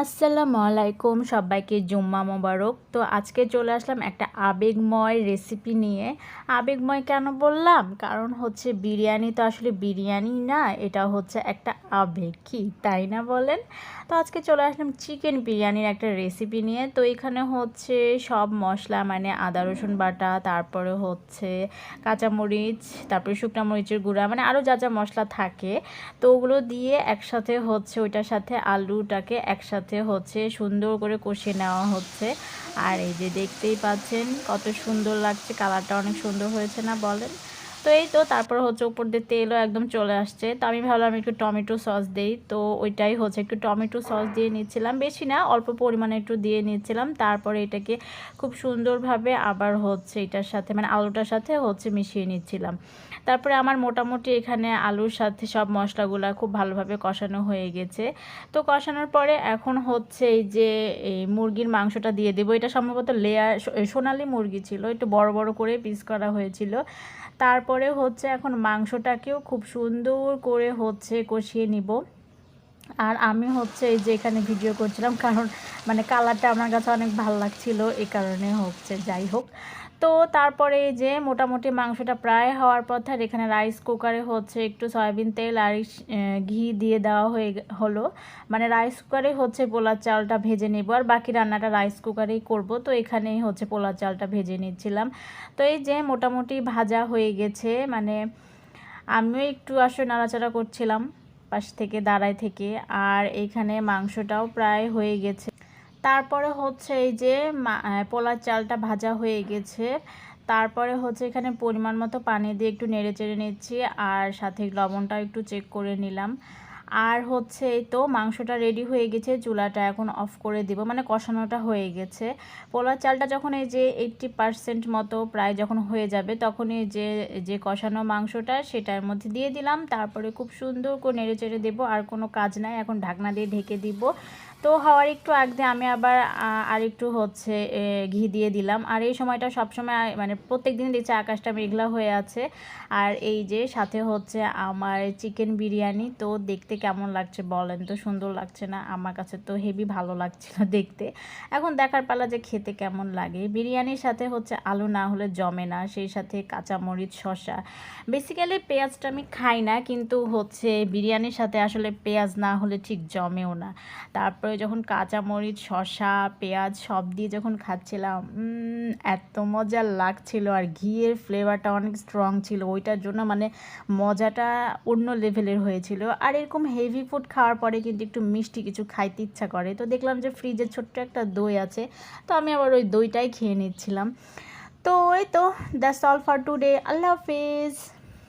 আসসালামু আলাইকুম সবাইকে জুম্মা মোবারক। তো আজকে চলে আসলাম একটা আবেগময় রেসিপি নিয়ে। আবেগময় কেন বললাম? কারণ হচ্ছে বিরিয়ানি তো আসলে বিরিয়ানি না, এটা হচ্ছে একটা আবেগ। কি, তাই না বলেন? তো আজকে চলে আসলাম চিকেন বিরিয়ানির একটা রেসিপি নিয়ে। তো এখানে হচ্ছে সব মশলা মানে আদা, রসুন বাটা, তারপরে হচ্ছে কাঁচামরিচ, তারপরে শুকনো মরিচের গুঁড়া মানে আরও যা যা মশলা থাকে। তো ওগুলো দিয়ে একসাথে হচ্ছে ওইটার সাথে আলুটাকে একসাথে হচ্ছে সুন্দর করে কষিয়ে নেওয়া হচ্ছে। আর এই যে দেখতেই পাচ্ছেন, কত সুন্দর লাগছে, কালারটা অনেক সুন্দর হয়েছে না বলেন? তো এই তো তারপর হচ্ছে উপর দিয়ে তেলও একদম চলে আসছে। তো আমি ভাবলাম একটু টমেটো সস দিই। তো ওইটাই হচ্ছে একটু টমেটো সস দিয়ে নিচ্ছিলাম। বেশি না, অল্প পরিমাণে একটু দিয়ে নিচ্ছিলাম। তারপরে এটাকে খুব সুন্দরভাবে আবার হচ্ছে এটার সাথে মানে আলুটার সাথে হচ্ছে মিশিয়ে নিচ্ছিলাম। তারপরে আমার মোটামুটি এখানে আলুর সাথে সব মশলাগুলো খুব ভালোভাবে কষানো হয়ে গেছে। তো কষানোর পরে এখন হচ্ছে এই যে এই মুরগির মাংসটা দিয়ে দেবো। এটা সম্ভবত লেয়ার সোনালি মুরগি ছিল। একটু বড় বড় করে পিস করা হয়েছিল। তারপরে হচ্ছে এখন মাংসটাকেও খুব সুন্দর করে হচ্ছে কষিয়ে নিব। আর আমি হচ্ছে এই যে এখানে ভিডিও করছিলাম, কারণ মানে কালারটা আমার কাছে অনেক ভালো লাগছিল এই কারণে হচ্ছে যাই হোক। তো তারপরে এই যে মোটামুটি মাংসটা প্রায় হওয়ার পথে আর এখানে রাইস কুকারে হচ্ছে একটু সয়াবিন তেল আর ঘি দিয়ে দেওয়া হয়ে হলো। মানে রাইস কুকারে হচ্ছে পোলার চালটা ভেজে নেব, আর বাকি রান্নাটা রাইস কুকারেই করব। তো এখানেই হচ্ছে পোলার চালটা ভেজে নিচ্ছিলাম। তো এই যে মোটামুটি ভাজা হয়ে গেছে মানে আমিও একটু আসলে নাড়াচাড়া করছিলাম পাশ থেকে, দাঁড়ায় থেকে। আর এইখানে মাংসটাও প্রায় হয়ে গেছে। তারপরে হচ্ছে এই যে পোলার চালটা ভাজা হয়ে গেছে। তারপরে হচ্ছে এখানে পরিমাণ মতো পানি দিয়ে একটু নেড়ে চেড়ে নিচ্ছি আর সাথে লবণটাও একটু চেক করে নিলাম। আর হচ্ছে এই তো মাংসটা রেডি হয়ে গেছে, চুলাটা এখন অফ করে দিব মানে কষানোটা হয়ে গেছে। পোলার চালটা যখন এই যে এইট্টি পারসেন্ট মতো প্রায় যখন হয়ে যাবে, তখন এই যে যে কষানো মাংসটা সেটার মধ্যে দিয়ে দিলাম। তারপরে খুব সুন্দর করে নেড়ে চেড়ে দেবো, আর কোনো কাজ নাই, এখন ঢাকনা দিয়ে ঢেকে দিব। তো হওয়ার একটু আগে আমি আবার আর একটু হচ্ছে ঘি দিয়ে দিলাম। আর এই সময়টা সবসময় মানে প্রত্যেক দিন দেখছি আকাশটা মেঘলা হয়ে আছে। আর এই যে সাথে হচ্ছে আমার চিকেন বিরিয়ানি, তো দেখতে কেমন লাগছে বলেন তো? সুন্দর লাগছে না? আমার কাছে তো হেভি ভালো লাগছিল দেখতে। এখন দেখার পালা যে খেতে কেমন লাগে। বিরিয়ানির সাথে হচ্ছে আলু না হলে জমে না, সেই সাথে কাঁচামরিচ, শসা। বেসিক্যালি পেঁয়াজটা আমি খাই না, কিন্তু হচ্ছে বিরিয়ানির সাথে আসলে পেঁয়াজ না হলে ঠিক জমেও না। তারপরে যখন কাঁচামরিচ, শসা, পেঁয়াজ সব দিয়ে যখন খাচ্ছিলাম এত মজা লাগছিল আর ঘিয়ের ফ্লেভারটা অনেক স্ট্রং ছিল। ওইটার জন্য মানে মজাটা অন্য লেভেলের হয়েছিল। আর এরকম হেভি ফুড খাওয়ার পরে কিন্তু একটু মিষ্টি কিছু খাইতে ইচ্ছা করে। তো দেখলাম যে ফ্রিজে ছোট্ট একটা দই আছে। তো আমি আবার ওই দইটাই খেয়ে নিচ্ছিলাম। তো এই তো that's all for today Allah Hafiz.